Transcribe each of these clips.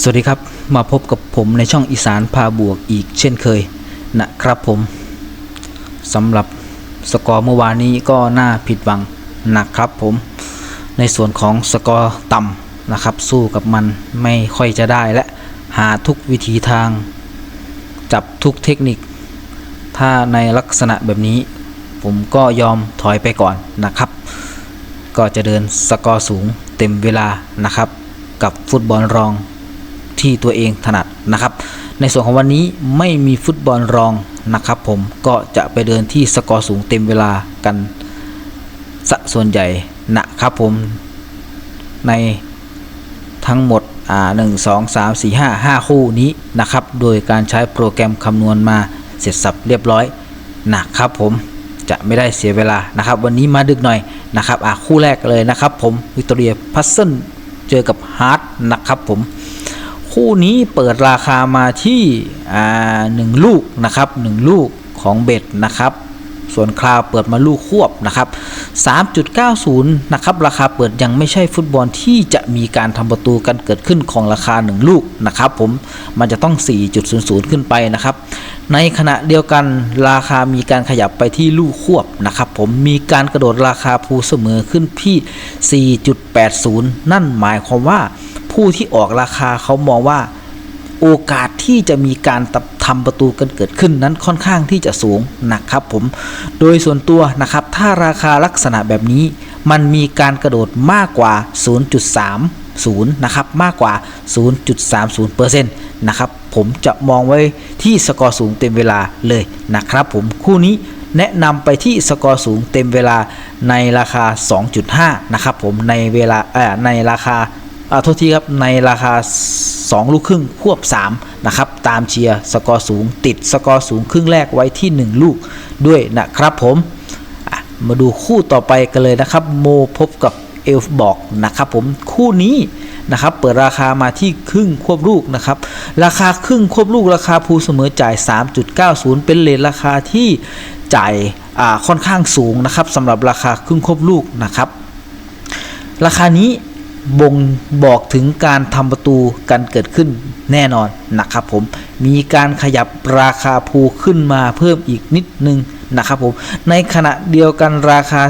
สวัสดีครับมาพบกับผมในช่องอีสานพาบวกอีกเช่นเคยนะครับผมสำหรับสกอร์เมื่อวานนี้ก็น่าผิดหวังนะครับผมในส่วนของสกอร์ต่ำนะครับ สู้กับมันไม่ค่อยจะได้และหาทุกวิธีทาง จับทุกเทคนิค ถ้าในลักษณะแบบนี้ ผมก็ยอมถอยไปก่อนนะครับ ก็จะเดินสกอร์สูงเต็มเวลานะครับ กับฟุตบอลรอง ที่ตัวเองถนัดนะครับ ในส่วนของวันนี้ไม่มีฟุตบอลรองนะครับ ผมก็จะไปเดินที่สกอร์สูงเต็มเวลากันสะส่วนใหญ่นะครับผมในทั้งหมดอ่าหนึ่งสองสามสี่ห้าห้าคู่นี้นะครับ โดยการใช้โปรแกรมคำนวณมาเสร็จสับเรียบร้อยนะครับผมจะไม่ได้เสียเวลานะครับ วันนี้มาดึกหน่อยนะครับอ่าคู่แรกเลยนะครับ ผมวิกตอเรียพัซเซิลเจอกับฮาร์ดนะครับผม คู่นี้เปิดราคามาที่หนึ่งลูกนะครับหนึ่งลูกของเบ็ดนะครับ ส่วนคราวเปิดมาลูกควบนะครับ 3.90 นะครับราคาเปิดยังไม่ใช่ฟุตบอลที่จะมีการทำประตูกันเกิดขึ้นของราคา 1 ลูกนะครับ ผมมันจะต้อง 4.00 ขึ้นไปนะครับ ในขณะเดียวกันราคามีการขยับไปที่ลูกควบนะครับ ผมมีการกระโดดราคาภูเสมอขึ้นที่ 4.80 นั่นหมายความว่า ผู้ที่ออกราคาเขามองว่าโอกาสที่จะมีการทำประตูกันเกิดขึ้นนั้นค่อนข้างที่จะสูงนะครับผม โดยส่วนตัวนะครับถ้าราคาลักษณะแบบนี้ มันมีการกระโดดมากกว่า 0.30 นะครับ มากกว่า 0.30%นะครับ ผมจะมองไว้ที่สกอร์สูงเต็มเวลาเลยนะครับผมคู่นี้แนะนำไปที่สกอร์สูงเต็มเวลาในราคา 2.5 นะครับผมในเวลาในราคา โทษทีครับในราคา 2 ลูกครึ่งควบ 3 นะครับ ตามเชียร์สกอร์สูงติดสกอร์สูงครึ่งแรกไว้ที่ 1 ลูกด้วยนะครับผมมาดูคู่ต่อไปกันเลยนะครับ โมพบกับเอลฟบอกนะครับผมคู่นี้นะครับเปิดราคามาที่ครึ่งควบลูกนะครับราคาครึ่งควบลูกราคาภูเสมอจ่าย 3.90 เป็นเลทราคาที่จ่ายค่อนข้างสูงนะครับสำหรับราคาครึ่งควบลูกนะครับราคานี้ บ่งบอกถึงการทำประตูกันเกิดขึ้นแน่นอนนะครับผมมีการขยับราคาภูขึ้นมาเพิ่มอีกนิดนึงนะครับผมในขณะเดียวกันราคา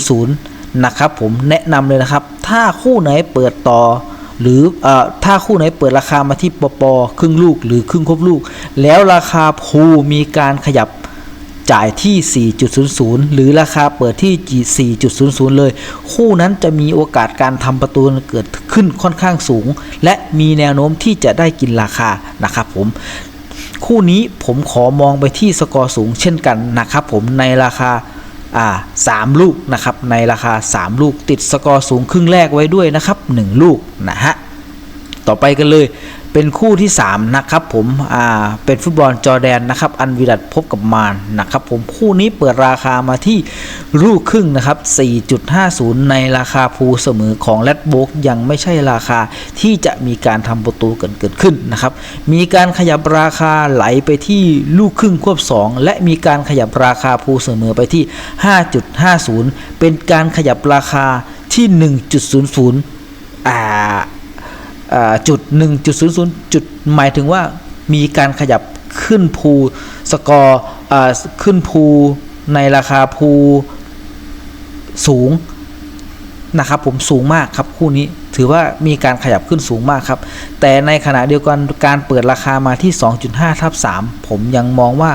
4.00 นะครับผมแนะนำเลยนะครับ ถ้าคู่ไหนเปิดต่อ หรืออถ้าคู่ไหนเปิดราคามาที่ปป ครึ่งลูกหรือครึ่งครบลูก แล้วราคาภูมีการขยับ จ่ายที่ 4.00 หรือราคาเปิดที่ 4.00 เลย คู่นั้นจะมีโอกาสการทำประตูเกิดขึ้นค่อนข้างสูง และมีแนวโน้มที่จะได้กินราคานะครับผมคู่นี้ผมขอมองไปที่สกอร์สูงเช่นกันนะครับผมในราคาอ่าสามลูกนะครับในราคา 3 ลูกติดสกอร์สูงครึ่งแรกไว้ด้วยนะครับ 1 ลูกนะฮะ ต่อไปกันเลย เป็นคู่ที่ 3 นะครับผมอ่าเป็นฟุตบอลจอแดนนะครับ อันวิดัตพบกับมารนะครับผมคู่นี้เปิดราคามาที่ลูกครึ่งนะครับ 4.50 ในราคาภูเสมอของแรดโบกยังไม่ใช่ราคาที่จะมีการทำประตูเกิดเกิดขึ้นนะครับ มีการขยับราคาไหลไปที่ลูกครึ่งควบ 2 และมีการขยับราคาภูเสมอไปที่ 5.50 เป็นการขยับราคาที่ 1.00อ่า อ่าจุด1.00จุดหมายถึงว่ามีการขยับขึ้นภูสกอร์ขึ้นภูในราคาภูสูงนะครับผมสูงมากครับคู่นี้ถือว่ามีการขยับขึ้นสูงมากครับ แต่ในขณะเดียวกันการเปิดราคามาที่ 2.5ทับ3ผมยังมองว่า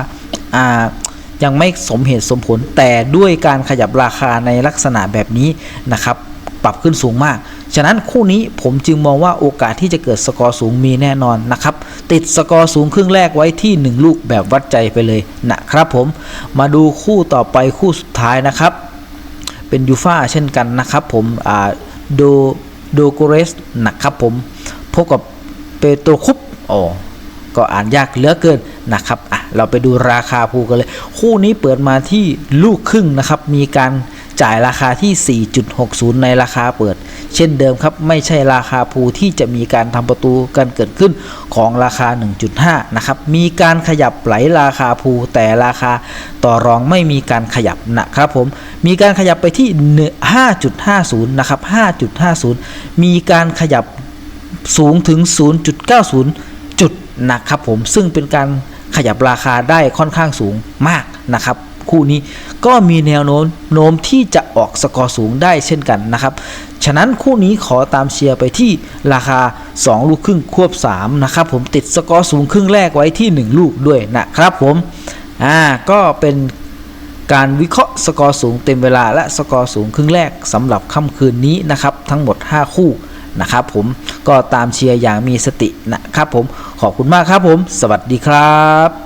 ยังไม่สมเหตุสมผล แต่ด้วยการขยับราคาในลักษณะแบบนี้นะครับ ปรับขึ้นสูงมาก ฉะนั้นคู่นี้ผมจึงมองว่าโอกาสที่จะเกิดสกอร์สูงมีแน่นอนนะครับ ติดสกอร์สูงครึ่งแรกไว้ที่ 1 ลูกแบบวัดใจไปเลยนะครับผม มาดูคู่ต่อไปคู่สุดท้ายนะครับ เป็นยูฟ่าเช่นกันนะครับผมอ่าโดโดโกเรสนะครับผม พบกับเปโตรคุปโอก็อ่านยากเหลือเกินนะครับอะเราไปดูราคาภูกันเลย คู่นี้เปิดมาที่ลูกครึ่งนะครับ มีการ จ่ายราคาที่ 4.60 ในราคาเปิด เช่นเดิมครับ ไม่ใช่ราคาภูที่จะมีการทำประตูกันเกิดขึ้นของราคา 1.5 นะครับ มีการขยับไหลราคาภูแต่ราคาต่อรองไม่มีการขยับนะครับผม มีการขยับไปที่ 5.50 นะครับ 5.50 มีการขยับสูงถึง 0.90 จุดนะครับผม ซึ่งเป็นการขยับราคาได้ค่อนข้างสูงมากนะครับ คู่นี้ ก็มีแนวโน้มโน้มที่จะออกสกอร์สูงได้เช่นกันนะครับ ฉะนั้นคู่นี้ขอตามเชียร์ไปที่ราคา 2 ลูกครึ่งควบ 3 นะครับผมติดสกอร์สูงครึ่งแรกไว้ที่ 1 ลูกด้วยนะครับผมอ่าก็เป็นการวิเคราะห์สกอร์สูงเต็มเวลาและสกอร์สูงครึ่งแรกสำหรับค่ำคืนนี้นะครับ ทั้งหมด 5 คู่นะครับผมก็ตามเชียร์อย่างมีสตินะครับผมขอบคุณมากครับผม สวัสดีครับ